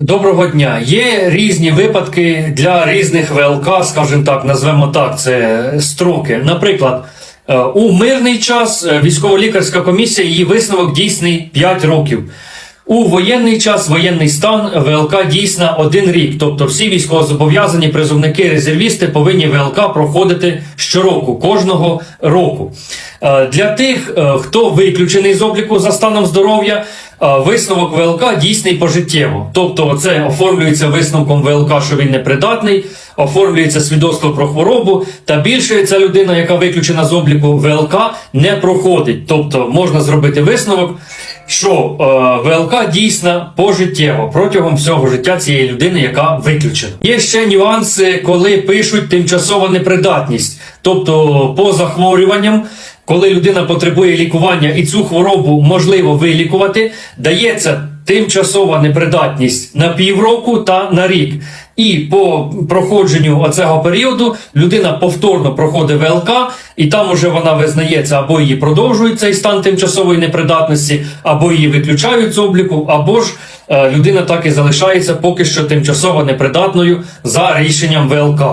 Доброго дня. Є різні випадки для різних ВЛК, скажімо так, назвемо так, це строки. Наприклад, е, у мирний час е, військово-лікарська комісія її висновок дійсний 5 років. У воєнний час воєнний стан ВЛК дійсна один рік. Тобто всі військовозобов'язані призовники, резервісти повинні ВЛК проходити щороку, кожного року. Е, Для тих, хто виключений з обліку за станом здоров'я, висновок ВЛК дійсний пожиттєво. Тобто, це оформлюється висновком ВЛК, що він непридатний, оформлюється свідоцтво про хворобу, та більше ця людина, яка виключена з обліку ВЛК, не проходить. Тобто можна зробити висновок, що е, ВЛК дійсна пожиттєво протягом всього життя цієї людини, яка виключена. Є ще нюанси, коли пишуть тимчасова непридатність, тобто по захворюванням. Коли людина потребує лікування і цю хворобу можливо вилікувати, дається тимчасова непридатність на півроку та на рік. І по проходженню оцього періоду людина повторно проходить ВЛК, і там уже вона визнається або її продовжують цей стан тимчасової непридатності, або її виключають з обліку, або ж е, людина так і залишається поки що тимчасово непридатною за рішенням ВЛК.